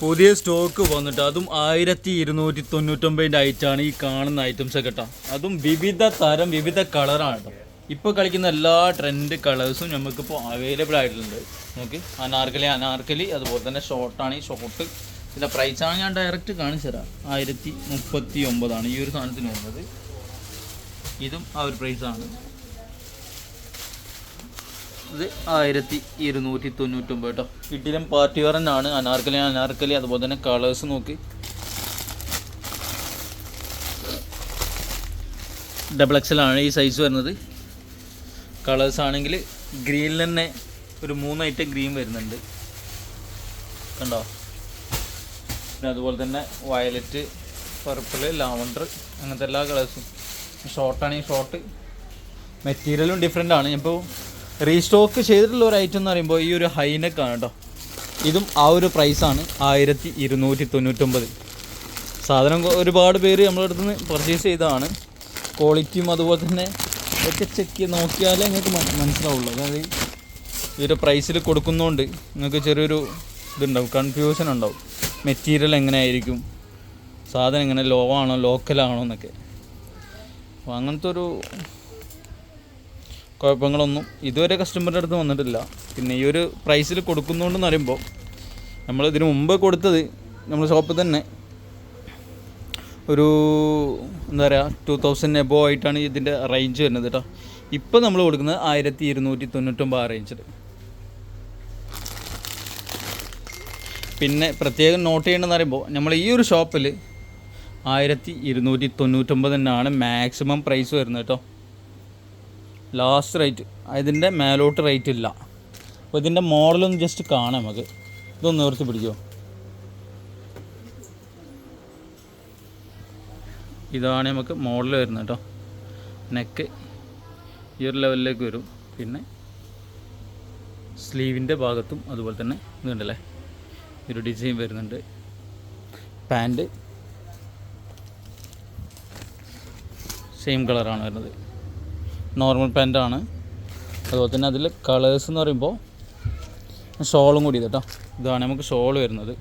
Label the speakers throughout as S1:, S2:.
S1: പുതിയ സ്റ്റോക്ക് വന്നിട്ട് അതും ആയിരത്തി ഇരുന്നൂറ്റി തൊണ്ണൂറ്റൊമ്പതിന്റെ ഐറ്റാണ് ഈ കാണുന്ന ഐറ്റംസ് കേട്ടോ. അതും വിവിധ തരം വിവിധ കളറാണ് കേട്ടോ. ഇപ്പോൾ കളിക്കുന്ന എല്ലാ ട്രെൻഡ് കളേഴ്സും നമുക്കിപ്പോൾ അവൈലബിൾ ആയിട്ടുണ്ട്. നോക്കി അനാർക്കലി അനാർക്കലി അതുപോലെ തന്നെ ഷോർട്ടാണ് ഈ ഷോർട്ട് ഇതിന്റെ പ്രൈസാണ് ഞാൻ ഡയറക്റ്റ് കാണിച്ചു തരാം. ആയിരത്തി മുപ്പത്തി ഒമ്പതാണ് ഈ ഒരു സാധനത്തിന് വരുന്നത്. ഇതും ആ ഒരു പ്രൈസാണ് ഇത് ആയിരത്തി ഇരുന്നൂറ്റി തൊണ്ണൂറ്റൊമ്പത് കേട്ടോ കിട്ടിലും പാർട്ടി വറനാണ് അനാർക്കലി അനാർക്കലി അതുപോലെ തന്നെ കളേഴ്സ് നോക്കി. ഡബിൾ എക്സലാണ് ഈ സൈസ് വരുന്നത്. കളേഴ്സ് ആണെങ്കിൽ ഗ്രീനിൽ തന്നെ ഒരു മൂന്ന് ഐറ്റം ഗ്രീൻ വരുന്നുണ്ട്. കണ്ടോ? പിന്നെ അതുപോലെ തന്നെ വയലറ്റ് പർപ്പിൾ ലാവണ്ടർ അങ്ങനത്തെ എല്ലാ കളേഴ്സും ഷോർട്ടാണെങ്കിൽ ഷോർട്ട് മെറ്റീരിയലും ഡിഫറെന്റ് ആണ്. ഇപ്പോൾ റീസ്റ്റോക്ക് ചെയ്തിട്ടുള്ള ഒരു ഐറ്റം എന്ന് പറയുമ്പോൾ ഈ ഒരു ഹൈനെക്ക് ആണ് കേട്ടോ ഇതും ആ ഒരു പ്രൈസാണ് ആയിരത്തി ഇരുന്നൂറ്റി തൊണ്ണൂറ്റൊമ്പത് സാധനം ഒരുപാട് പേര് നമ്മളടുത്ത് നിന്ന് പർച്ചേസ് ചെയ്തതാണ് ക്വാളിറ്റിയും അതുപോലെ തന്നെ ഒക്കെ ചെക്ക് ചെയ്ത് നോക്കിയാലേ നിങ്ങൾക്ക് മനസ്സിലാവുള്ളൂ. അതായത് ഈ ഒരു പ്രൈസിൽ കൊടുക്കുന്നതുകൊണ്ട് നിങ്ങൾക്ക് ചെറിയൊരു ഇതുണ്ടാവും കൺഫ്യൂഷൻ ഉണ്ടാവും. മെറ്റീരിയൽ എങ്ങനെയായിരിക്കും? സാധനം എങ്ങനെ ലോ ആണോ ലോക്കലാണോ എന്നൊക്കെ. അപ്പോൾ അങ്ങനത്തെ ഒരു കുഴപ്പങ്ങളൊന്നും ഇതുവരെ കസ്റ്റമറുടെ അടുത്ത് വന്നിട്ടില്ല. പിന്നെ ഈ ഒരു പ്രൈസിൽ കൊടുക്കുന്നതുകൊണ്ടെന്ന് പറയുമ്പോൾ നമ്മൾ ഇതിന് മുമ്പ് കൊടുത്തത് നമ്മൾ ഷോപ്പിൽ തന്നെ ഒരു എന്താ പറയുക ടു തൗസൻഡ് എബോ ആയിട്ടാണ് ഇതിന്റെ റേഞ്ച് വരുന്നത് കേട്ടോ ഇപ്പോൾ നമ്മൾ കൊടുക്കുന്നത് ആയിരത്തി ഇരുന്നൂറ്റി തൊണ്ണൂറ്റൊമ്പത് റേഞ്ചിൽ പിന്നെ പ്രത്യേകം നോട്ട് ചെയ്യേണ്ടതെന്ന് പറയുമ്പോൾ നമ്മൾ ഈ ഒരു ഷോപ്പിൽ ആയിരത്തി ഇരുന്നൂറ്റി തൊണ്ണൂറ്റൊമ്പത് തന്നെയാണ് മാക്സിമം പ്രൈസ് വരുന്നത് കേട്ടോ ലാസ്റ്റ് റേറ്റ് ഇതിന്റെ മേലോട്ട് റേറ്റ് ഇല്ല. അപ്പോൾ ഇതിന്റെ മോഡലൊന്ന് ജസ്റ്റ് കാണാം നമുക്ക്. ഇതൊന്ന് നിവർത്തി പിടിക്കുമോ ഇതാണ് നമുക്ക് മോഡൽ വരുന്നത് കേട്ടോ. നെക്ക് ഈ ഒരു ലെവലിലേക്ക് വരും. പിന്നെ സ്ലീവിന്റെ ഭാഗത്തും അതുപോലെ തന്നെ ഇതുണ്ടല്ലേ? ഒരു ഡിസൈൻ വരുന്നുണ്ട്. പാന്റ് സെയിം കളറാണ് വരുന്നത്. നോർമൽ പാന്റാണ് അതുപോലെ തന്നെ അതിൽ കളേഴ്സ് എന്ന് പറയുമ്പോൾ ഷോളും കൂടി കേട്ടോ ഇതാണ് നമുക്ക് ഷോൾ വരുന്നത്.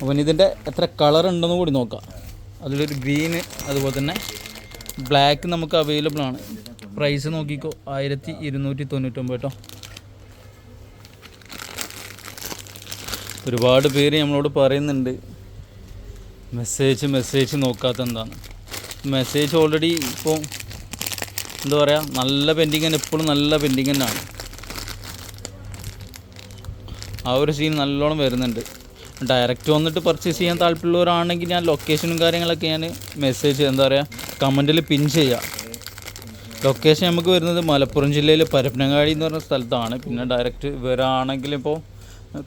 S1: അപ്പം ഇതിന്റെ എത്ര കളർ ഉണ്ടെന്ന് കൂടി നോക്കാം. അതിലൊരു ഗ്രീന് അതുപോലെ തന്നെ ബ്ലാക്ക് നമുക്ക് അവൈലബിൾ ആണ്. പ്രൈസ് നോക്കിക്കോ ആയിരത്തി ഇരുന്നൂറ്റി തൊണ്ണൂറ്റൊമ്പത് കേട്ടോ ഒരുപാട് പേര് നമ്മളോട് പറയുന്നുണ്ട്. മെസ്സേജ് മെസ്സേജ് നോക്കാത്ത എന്താണ് മെസ്സേജ് ഓൾറെഡി ഇപ്പോൾ എന്താ പറയുക നല്ല പെൻഡിങ് തന്നെ എപ്പോഴും നല്ല പെൻഡിങ് തന്നെയാണ് ആ ഒരു സീൻ നല്ലോണം വരുന്നുണ്ട്. ഡയറക്റ്റ് വന്നിട്ട് പർച്ചേസ് ചെയ്യാൻ താല്പര്യമുള്ളവരാണെങ്കിൽ ഞാൻ ലൊക്കേഷനും കാര്യങ്ങളൊക്കെ ഞാൻ മെസ്സേജ് എന്താ പറയുക കമന്റിൽ പിൻ ചെയ്യാം. ലൊക്കേഷൻ നമുക്ക് വരുന്നത് മലപ്പുറം ജില്ലയിലെ പരപ്പനങ്ങാടി എന്ന് പറഞ്ഞ സ്ഥലത്താണ്. പിന്നെ ഡയറക്റ്റ് വരാണെങ്കിൽ ഇപ്പോൾ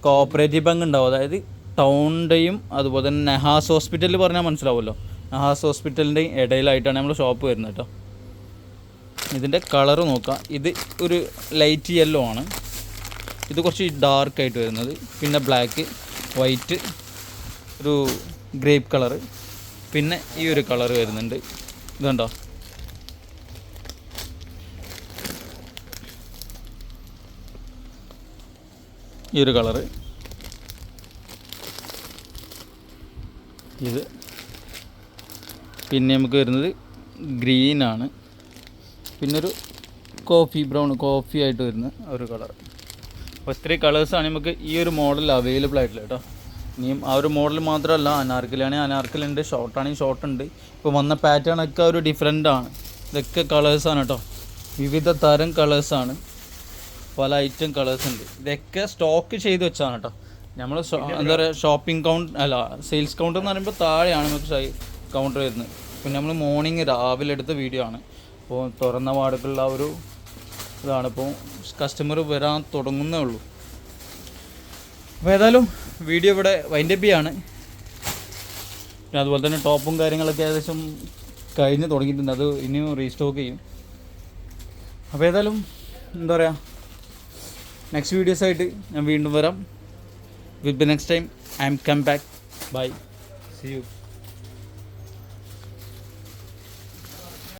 S1: കോപ്പറേറ്റീവ് ബാങ്ക് ഉണ്ടാവും. അതായത് ടൗണിന്റെയും അതുപോലെ തന്നെ നെഹാസ് ഹോസ്പിറ്റലിൽ പറഞ്ഞാൽ മനസ്സിലാവുമല്ലോ. നെഹാസ് ഹോസ്പിറ്റലിന്റെയും ഇടയിലായിട്ടാണ് നമ്മൾ ഷോപ്പ് വരുന്നത് കേട്ടോ. ഇതിന്റെ കളറ് നോക്കാം. ഇത് ഒരു ലൈറ്റ് യെല്ലോ ആണ്. ഇത് കുറച്ച് ഡാർക്ക് ആയിട്ട് വരുന്നത്. പിന്നെ ബ്ലാക്ക് വൈറ്റ് ഒരു ഗ്രേപ്പ് കളറ് പിന്നെ ഈ ഒരു കളർ വരുന്നുണ്ട്. ഇതുണ്ടോ ഈ ഒരു കളറ് ഇത് പിന്നെ നമുക്ക് വരുന്നത് ഗ്രീനാണ് പിന്നെ ഒരു കോഫി ബ്രൗൺ കോഫി ആയിട്ട് വരുന്ന ഒരു കളർ അപ്പോൾ ഇത്രയും കളേഴ്സാണ് നമുക്ക് ഈ ഒരു മോഡൽ അവൈലബിൾ ആയിട്ടുള്ളത് കേട്ടോ. ഇനിയും ആ ഒരു മോഡൽ മാത്രമല്ല അനാർക്കലാണെങ്കിൽ അനാർക്കലുണ്ട് ഷോർട്ടാണെങ്കിൽ ഷോർട്ട് ഉണ്ട്. ഇപ്പോൾ വന്ന പാറ്റേൺ ഒക്കെ ഒരു ഡിഫറെന്റ് ആണ്. ഇതൊക്കെ കളേഴ്സാണ് കേട്ടോ. വിവിധ തരം കളേഴ്സാണ് പല ഐറ്റം കളേഴ്സ് ഉണ്ട്. ഇതൊക്കെ സ്റ്റോക്ക് ചെയ്ത് വെച്ചാണ് കേട്ടോ. നമ്മൾ എന്താ പറയുക ഷോപ്പിംഗ് കൗണ്ട് അല്ല സെയിൽസ് കൗണ്ട് എന്ന് പറയുമ്പോൾ താഴെയാണ് നമുക്ക് കൗണ്ടർ വരുന്നത് പിന്നെ നമ്മൾ മോർണിംഗ് രാവിലെ എടുത്ത വീഡിയോ ആണ്. അപ്പോൾ തുറന്ന പാടുകളുള്ള ആ ഒരു ഇതാണ്. ഇപ്പോൾ കസ്റ്റമർ വരാൻ തുടങ്ങുന്നേ ഉള്ളൂ. അപ്പോൾ ഏതായാലും വീഡിയോ ഇവിടെ വൈൻഡപ്പ് ചെയ്യാണ്. പിന്നെ അതുപോലെ തന്നെ ടോപ്പും കാര്യങ്ങളൊക്കെ ഏകദേശം കഴിഞ്ഞ് തുടങ്ങിയിട്ടുണ്ട്. അത് ഇനിയും റീസ്റ്റോക്ക് ചെയ്യും. അപ്പോൾ ഏതായാലും എന്താ പറയുക നെക്സ്റ്റ് വീഡിയോസായിട്ട് ഞാൻ വീണ്ടും വരാം. With be next time I'm come back bye see you